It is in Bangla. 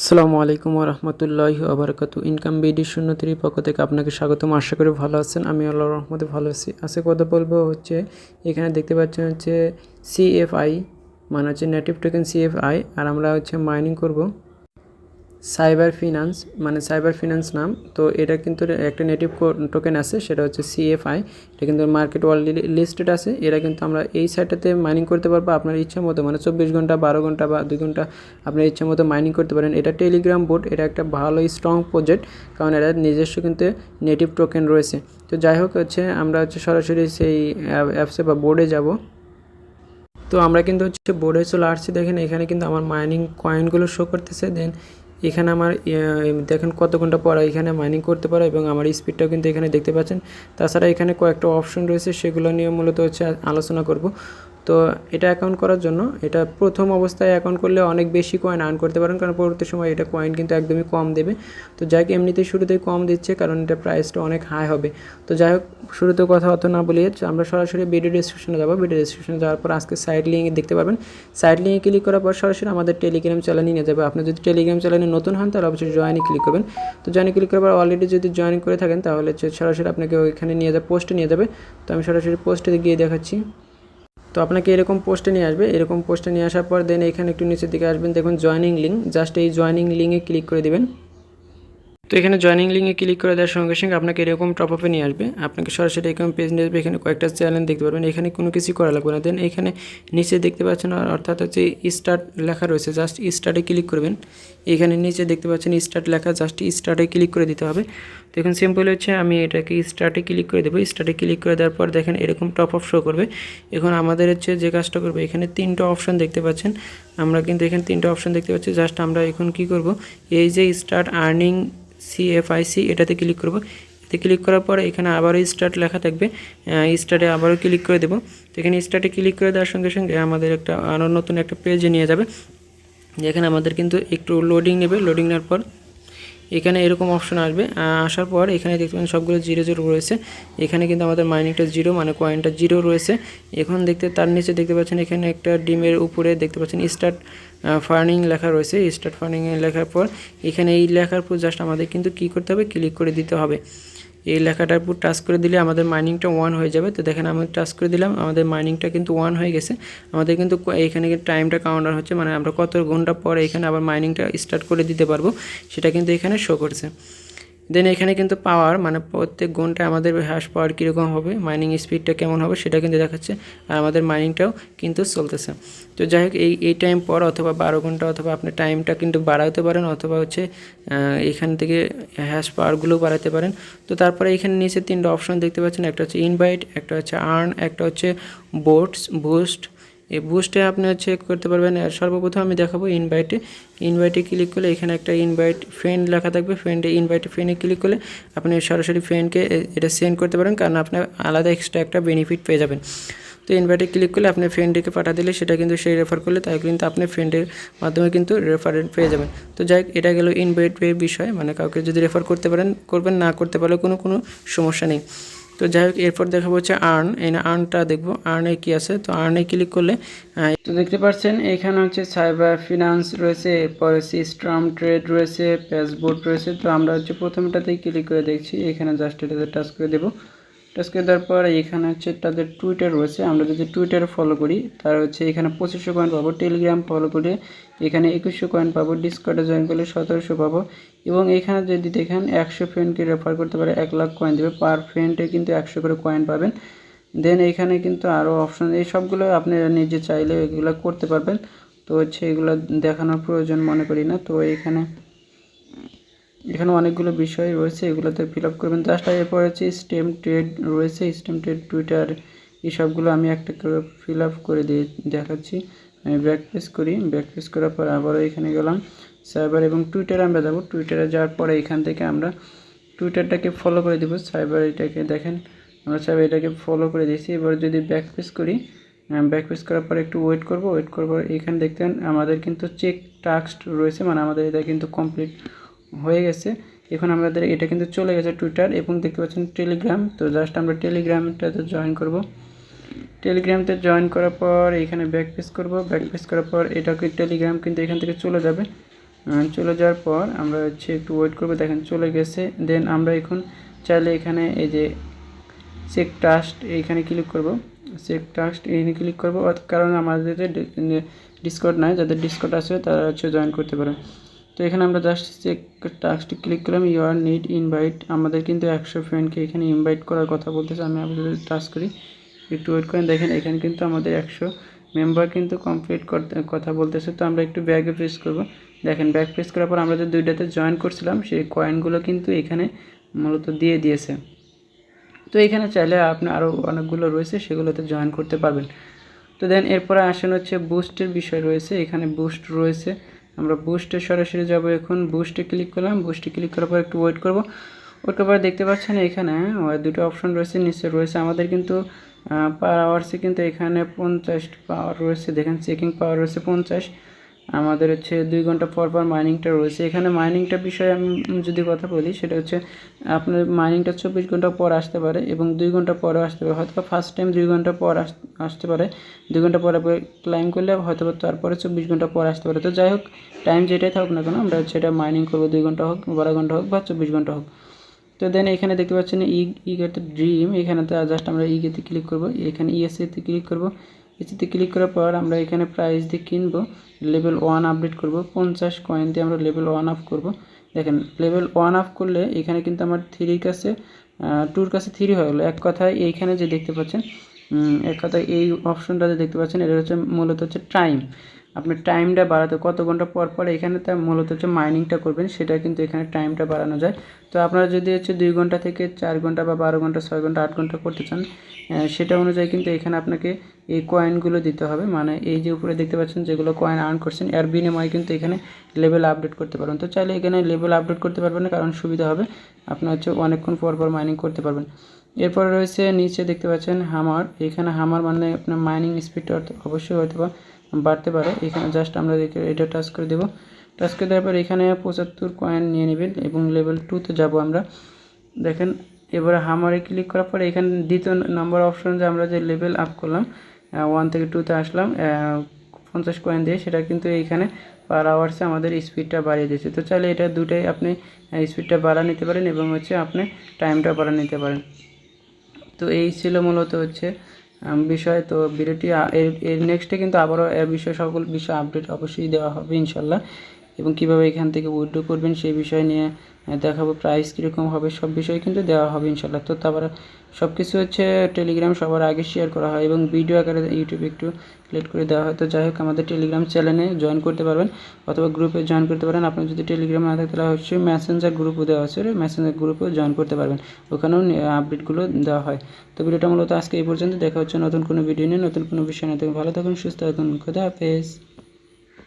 আসসালামু আলাইকুম রহমতুল্লাহ আবরকাত ইনকাম বিডি শূন্য থ্রি পক্ষ থেকে আপনাকে স্বাগতম। আশা করি ভালো আছেন। আমি আল্লাহ রহমতে ভালো আছি। আজকে কথা বলব হচ্ছে, এখানে দেখতে পাচ্ছেন হচ্ছে সিএফআই মানে হচ্ছে নেটিভ টোকেন সিএফআই আর আমরা হচ্ছে মাইনিং করব। সাইবার ফিনান্স মানে সাইবার ফিনান্স নাম, তো এটা কিন্তু একটা নেটিভ টোকেন আছে, সেটা হচ্ছে সিএফআই এটা কিন্তু মার্কেট অলরেডি লিস্টেড আছে এরা কিন্তু আমরা এই সাইটটাতে মাইনিং করতে পারব, আপনার ইচ্ছা মতো মানে চব্বিশ ঘণ্টা, বারো ঘণ্টা বা দুই ঘণ্টা আপনার ইচ্ছা মতো মাইনিং করতে পারেন। এটা টেলিগ্রাম বোর্ড এটা একটা ভালো স্ট্রং প্রজেক্ট কারণ এরা নিজস্ব কিন্তু নেটিভ টোকেন রয়েছে। তো যাই হোক, হচ্ছে আমরা হচ্ছে সরাসরি সেই অ্যাপসে বা বোর্ডে যাব। তো আমরা কিন্তু হচ্ছে বোর্ডে চলে আসছি, দেখেন এখানে কিন্তু আমার মাইনিং কয়েনগুলো শো করতেছে দেন এখানে আমার দেখেন কত ঘণ্টা পর এখানে মাইনিং করতে পারো এবং আমার স্পিডটাও কিন্তু এখানে দেখতে পাচ্ছেন। তাছাড়া এখানে কয়েকটা অপশন রয়েছে, সেগুলো নিয়ে মূলত হচ্ছে আলোচনা করব। তো এটা অ্যাকাউন্ট করার জন্য এটা প্রথম অবস্থায় অ্যাকাউন্ট করলে অনেক বেশি কয়েন আর্ন করতে পারেন, কারণ পরবর্তী সময় এটা কয়েন কিন্তু একদমই কম দেবে। তো যাই হোক, এমনিতেই শুরুতেই কম দিচ্ছে, কারণ এটা প্রাইসটা অনেক হাই হবে। তো যাই হোক, শুরুতে কথা অত না বলিয়ে আমরা সরাসরি ভিডিও ডিসক্রিপশনে যাব। ভিডিও ডিসক্রিপশনে যাওয়ার পর আজকে সাইড লিঙ্কে দেখতে পারবেন। সাইড লিঙ্কে ক্লিক করার পর সরাসরি আমাদের টেলিগ্রাম চ্যানেলে নিয়ে যাবে। আপনি যদি টেলিগ্রাম চ্যানেলে নতুন হন, তাহলে অবশ্যই জয়েনে ক্লিক করবেন। তো জয়েনে ক্লিক করার পর অলরেডি যদি জয়েন করে থাকেন, তাহলে সরাসরি আপনাকে ওইখানে নিয়ে যাবে পোস্টে নিয়ে যাবে। তো আমি সরাসরি পোস্টে গিয়ে দেখাচ্ছি। তো আপনাকে এরকম পোস্টে নিয়ে আসবে। এরকম পোস্টে নিয়ে আসার পর দেন এখানে একটু নিচের দিকে আসবেন। দেখুন জয়নিং লিঙ্ক জাস্ট এই জয়নিং লিঙ্কে ক্লিক করে দিবেন। তো এখানে জয়নিং লিঙ্কে ক্লিক করে দেওয়ার সঙ্গে সঙ্গে আপনাকে এরকম টপ আপে নিয়ে আসবে। আপনাকে সরাসরি এরকম পেজ নিয়ে আসবে। এখানে কয়েকটা চ্যানেল দেখতে পারবেন। এখানে কোনো কিছু করা লাগবে না। দেন এখানে নিচে দেখতে পাচ্ছেন অর্থাৎ হচ্ছে স্টার্ট লেখা রয়েছে। জাস্ট স্টার্টে ক্লিক করবেন। এখানে নিচে দেখতে পাচ্ছেন স্টার্ট লেখা। জাস্ট স্টার্টে ক্লিক করে দিতে হবে। তো এখন সিম্পল হচ্ছে, আমি এটাকে স্টার্টে ক্লিক করে দেবো। স্টার্টে ক্লিক করে দেওয়ার পর দেখেন এরকম টপ অফ শো করবে। এখন আমাদের হচ্ছে যে কাজটা করবে, এখানে তিনটা অপশন দেখতে পাচ্ছেন। আমরা কিন্তু এখানে তিনটা অপশন দেখতে পাচ্ছি। জাস্ট আমরা এখন কি করব? এই যে স্টার্ট আর্নিং সিএফআইসি এটাতে ক্লিক করব। এতে ক্লিক করার পরে এখানে আবারও স্টার্ট লেখা থাকবে। স্টার্টে আবারও ক্লিক করে দেবো। তো এখানে স্টার্টে ক্লিক করে দেওয়ার সঙ্গে সঙ্গে আমাদের একটা, আরও নতুন একটা পেজে নিয়ে যাবে। যেখানে আমাদের কিন্তু একটু লোডিং নেবে। লোডিং নেওয়ার পর এখানে এরকম অপশন আসবে। আসার পর এখানে দেখতে পাবেন সবগুলো জিরো জিরো রয়েছে। এখানে কিন্তু আমাদের মাইনিংটা জিরো মানে কয়েনটা জিরো রয়েছে। এখন দেখতে, তার নিচে দেখতে পাচ্ছেন এখানে একটা ডিমের উপরে দেখতে পাচ্ছেন স্টার্ট ফার্নিং লেখা রয়েছে স্টার্ট ফার্নিং লেখার পর এখানে এই লেখার পর জাস্ট আমাদের কিন্তু কি করতে হবে ক্লিক করে দিতে হবে। এই লেখাটার উপর টাচ করে দিলে আমাদের মাইনিংটা ওয়ান হয়ে যাবে। তো দেখেন আমি টাচ করে দিলাম, আমাদের মাইনিংটা কিন্তু ওয়ান হয়ে গেছে। আমাদের কিন্তু এখানে টাইমটা কাউন্টার হচ্ছে মানে আমরা কত ঘণ্টা পরে এখানে আবার মাইনিংটা স্টার্ট করে দিতে পারব, সেটা কিন্তু এখানে শো করছে। দেন এখানে কিন্তু পাওয়ার মানে প্রত্যেক ঘন্টায় আমাদের হ্যাশ পাওয়ার কীরকম হবে মাইনিং স্পিডটা কেমন হবে সেটা কিন্তু দেখাচ্ছে, আর আমাদের মাইনিংটাও কিন্তু চলতেছে। তো যাই হোক, এই এই টাইম পর অথবা বারো ঘণ্টা অথবা আপনি টাইমটা কিন্তু বাড়াতে পারেন, অথবা হচ্ছে এখান থেকে হ্যাশ পাওয়ারগুলো বাড়াতে পারেন। তো তারপরে এখানে নিচে তিনটা অপশন দেখতে পাচ্ছেন, একটা হচ্ছে ইনভাইট একটা হচ্ছে আর্ন একটা হচ্ছে বোটস বুস্ট এই বুস্টে আপনি হচ্ছে করতে পারবেন। সর্বপ্রথম আমি দেখাবো ইনভাইটে ইনভাইটে ক্লিক করলে এখানে একটা ইনভাইট ফ্রেন্ড লেখা থাকবে। ফ্রেন্ডে ইনভাইটে ফ্রেন্ডে ক্লিক করলে আপনি সরাসরি ফ্রেন্ডকে এটা সেন্ড করতে পারেন। কারণ আপনার আলাদা এক্সট্রা একটা বেনিফিট পেয়ে যাবেন। তো ইনভাইটে ক্লিক করলে আপনি ফ্রেন্ডকে পাঠা দিলে সেটা কিন্তু সেই রেফার করলে তাই কিন্তু আপনি ফ্রেন্ডের মাধ্যমে কিন্তু রেফারেন্ট পেয়ে যাবেন। তো যাই এটা গেল ইনভাইটের বিষয়। মানে কাউকে যদি রেফার করতে পারেন, করবেন, না করতে পারলে কোনো কোনো সমস্যা নেই। তো যাই হোক, এরপর দেখাবো হচ্ছে আর্ন এই না আর্নটা দেখব আর্নে কি আছে? তো আর্নে ক্লিক করলে তো দেখতে পাচ্ছেন, এখানে হচ্ছে সাইবার ফিনান্স রয়েছে এরপর সিস্টাম ট্রেড রয়েছে প্যাসবোর্ড রয়েছে। তো আমরা হচ্ছে প্রথমটাতেই ক্লিক করে দেখছি, এখানে জাস্ট এটাতে টাচ করে দেবো। টাচ করে দেওয়ার পর এখানে হচ্ছে তাদের টুইটার রয়েছে। আমরা যদি টুইটার ফলো করি, তার হচ্ছে এখানে পঁচিশশো কয়েন পাবো। টেলিগ্রাম ফলো করে এখানে একুশশো কয়েন পাবো। ডিসকার্ডে জয়েন করলে সতেরোশো পাবো। এবং এখানে যদি দেখেন একশো ফ্রেন্ডকে রেফার করতে পারে, এক লাখ কয়েন দেবে। পার ফ্রেন্ডে কিন্তু একশো করে কয়েন পাবেন। দেন এখানে কিন্তু আরও অপশন এই সবগুলো আপনি নিজে চাইলে এগুলো করতে পারবেন। তো হচ্ছে এগুলো দেখানোর প্রয়োজন মনে করি না। তো এখানে এখানে অনেকগুলো বিষয় রয়েছে, এগুলোতে ফিল আপ করবেন। জাস্ট এরপর হচ্ছে স্টেম ট্রেড রয়েছে স্টেম ট্রেড টুইটার এই সবগুলো আমি একটা করে ফিল আপ করে দিয়ে দেখাচ্ছি। আমি ব্যাক করি ব্যাক পেস করার পর আবারও এখানে গেলাম সাইবার এবং টুইটারে আমরা যাব। টুইটারে যাওয়ার পরে এখান থেকে আমরা টুইটারটাকে ফলো করে দেবো সাইবার এটাকে দেখেন, আমরা সাইবার এটাকে ফলো করে দিয়েছি। এবার যদি ব্যাক পেস করি ব্যাক পেস করার পর একটু ওয়েট করব ওয়েট করব এখানে দেখতেন আমাদের কিন্তু চেক টাস্ক রয়েছে মানে আমাদের এটা কিন্তু কমপ্লিট হয়ে গেছে। এখন আমাদের এটা কিন্তু চলে গেছে টুইটার এবং দেখতে পাচ্ছেন টেলিগ্রাম তো জাস্ট আমরা টেলিগ্রামটাতে জয়েন করব। টেলিগ্রামতে জয়েন করার পর এখানে ব্যাক পেস করব। ব্যাক পেস করার পর এটা টেলিগ্রাম কিন্তু এখান থেকে চলে যাবে। চলে যাওয়ার পর আমরা হচ্ছে একটু ওয়েট করব, দেখেন চলে গেছে। দেন আমরা এখন চাইলে এখানে এই যে চেক টাস্ট এইখানে ক্লিক করব। চেক টাস্ট এইখানে ক্লিক করব। কারণ আমাদের ডিসকট নাই, যাদের ডিসকট আছে তারা হচ্ছে জয়েন করতে পারে। তো এখানে আমরা জাস্ট চেক টাস্কটি ক্লিক করলাম ইউ আর নিড ইনভাইট আমাদের কিন্তু একশো ফ্রেন্ডকে এখানে ইনভাইট করার কথা বলতেছে, আমি আপনাদের টাস্ক করি। একটু ওয়েট করেন, দেখেন এখানে কিন্তু আমাদের একশো মেম্বার কিন্তু কমপ্লিট করতে কথা বলতেছে, তো আমরা একটু ব্যাগে প্রেস করব। দেখেন ব্যাক প্রেস করার পর আমরা যে দুইটাতে জয়েন করছিলাম, সেই কয়েনগুলো কিন্তু এখানে মূলত দিয়ে দিয়েছে। তো এখানে চাইলে আপনি আরও অনেকগুলো রয়েছে, সেগুলোতে জয়েন করতে পারবেন। তো দেন এরপরে আসেন হচ্ছে বুস্টের বিষয় রয়েছে, এখানে বুস্ট রয়েছে। আমরা বুস্টে সরাসরি যাব এখন। বুস্টে ক্লিক করলাম। বুস্টে ক্লিক করার পর একটু ওয়েট করব। ওয়েট করার পর দেখতে পাচ্ছেন এখানে দুটো অপশন রয়েছে, নিচে রয়েছে আমাদের কিন্তু পার আওয়ার্সে কিন্তু এখানে পঞ্চাশ পাওয়ার রয়েছে। দেখেন চেকিং পাওয়ার রয়েছে পঞ্চাশ। আমাদের হচ্ছে দুই ঘণ্টা পর পর মাইনিংটা রয়েছে এখানে মাইনিংটা বিষয়ে আমি যদি কথা বলি সেটা হচ্ছে আপনার মাইনিংটা চব্বিশ ঘণ্টা পর আসতে পারে এবং দুই ঘণ্টা পরেও আসতে পারে হয়তো ফার্স্ট টাইম দুই ঘণ্টা পর আস- আসতে পারে দুই ঘণ্টা পরে ক্লাইম করলে হয়তো তারপরে চব্বিশ ঘণ্টা পর আসতে পারে তো যাই হোক টাইম যেটাই থাকুক না কেন আমরা হচ্ছে এটা মাইনিং করব দুই ঘণ্টা হোক বারো ঘণ্টা হোক বা চব্বিশ ঘণ্টা হোক তো দেন এখানে দেখতে পাচ্ছেন ই ইগেতে ড্রিম এখানে তো জাস্ট আমরা ইগেতে ক্লিক করব এখানে ইএসএতে ক্লিক করব এসিতে ক্লিক করার পর আমরা এখানে প্রাইস দিয়ে কিনবো লেভেল ওয়ান আপডেট করব, পঞ্চাশ কয়েন দিয়ে আমরা লেভেল ওয়ান আপ করব। দেখেন লেভেল ওয়ান আপ করলে এখানে কিন্তু আমার থ্রির কাছে টুর কাছে থ্রি হয়ে গেলো। এক কথায় এইখানে যে দেখতে পাচ্ছেন এক কথায় এই অপশনটা যে দেখতে পাচ্ছেন, এটা হচ্ছে মূলত হচ্ছে টাইম আপনি টাইমটা বাড়াতে কত ঘণ্টা পর পর এখানে তা মূলত হচ্ছে মাইনিংটা করবেন, সেটা কিন্তু এখানে টাইমটা বাড়ানো যায়। তো আপনারা যদি হচ্ছে দুই ঘণ্টা থেকে চার ঘণ্টা বা বারো ঘণ্টা, ছয় ঘণ্টা, আট ঘণ্টা করতে চান সেটা অনুযায়ী কিন্তু এখানে আপনাকে এই কয়েনগুলো দিতে হবে। মানে এই যে উপরে দেখতে পাচ্ছেন যেগুলো কয়েন আর্ন করছেন, এর বিনিময়ে কিন্তু এখানে লেভেল আপডেট করতে পারবেন। তো চাইলে এখানে লেভেল আপডেট করতে পারবেন না, কারণ সুবিধা হবে আপনার হচ্ছে অনেকক্ষণ পর পর মাইনিং করতে পারবেন। এরপরে রয়েছে নিচে দেখতে পাচ্ছেন হামার এখানে হামার মানে আপনার মাইনিং স্পিডটা অবশ্যই হয়তো বা বাড়তে পারে। এখানে জাস্ট আমরা এটা টাচ করে দেবো। টাচ করে দেওয়ার পর এখানে পঁচাত্তর কয়েন নিয়ে নেবেন এবং লেভেল টুতে যাব আমরা। দেখেন, এবারে হামারে ক্লিক করার পরে এখানে দ্বিতীয় নম্বর অপশন যে আমরা যে লেভেল আপ করলাম ওয়ান থেকে টুতে আসলাম পঞ্চাশ কয়েন দিয়ে, সেটা কিন্তু এইখানে পার আওয়ার্সে আমাদের স্পিডটা বাড়িয়ে দিয়েছে। তো চাইলে এটা দুটাই আপনি স্পিডটা বাড়া নিতে পারেন এবং হচ্ছে আপনি টাইমটা বাড়া নিতে পারেন। তো এই ছিল মূলত হচ্ছে বিষয় তো ভিডিওটি এর নেক্সটে কিন্তু আবারও এর বিষয়ে সকল বিষয় আপডেট অবশ্যই দেওয়া হবে ইনশাল্লাহ। এবং কীভাবে এখান থেকে উইড্রো করবেন সেই বিষয় নিয়ে দেখাবো প্রাইস কীরকম হবে, সব বিষয় কিন্তু দেওয়া হবে ইনশাল্লাহ তো তারপরে সব কিছু হচ্ছে টেলিগ্রাম সবার আগে শেয়ার করা হয় এবং ভিডিও আকারে ইউটিউবে একটু লেট করে দেওয়া হয়। তো যাই হোক, আমাদের টেলিগ্রাম চ্যানেলে জয়েন করতে পারবেন অথবা গ্রুপে জয়েন করতে পারেন। আপনার যদি টেলিগ্রাম না থাকে, তাহলে অবশ্যই মেসেঞ্জার গ্রুপও দেওয়া আছে। মেসেঞ্জার গ্রুপেও জয়েন করতে পারবেন। ওখানেও আপডেটগুলো দেওয়া হয়। তো ভিডিওটা মূলত আজকে এই পর্যন্ত। দেখা হচ্ছে নতুন কোনো ভিডিও নিয়ে, নতুন কোনো বিষয় নিয়ে। ভালো থাকুন, সুস্থ থাকুন। খোদা হাফেজ।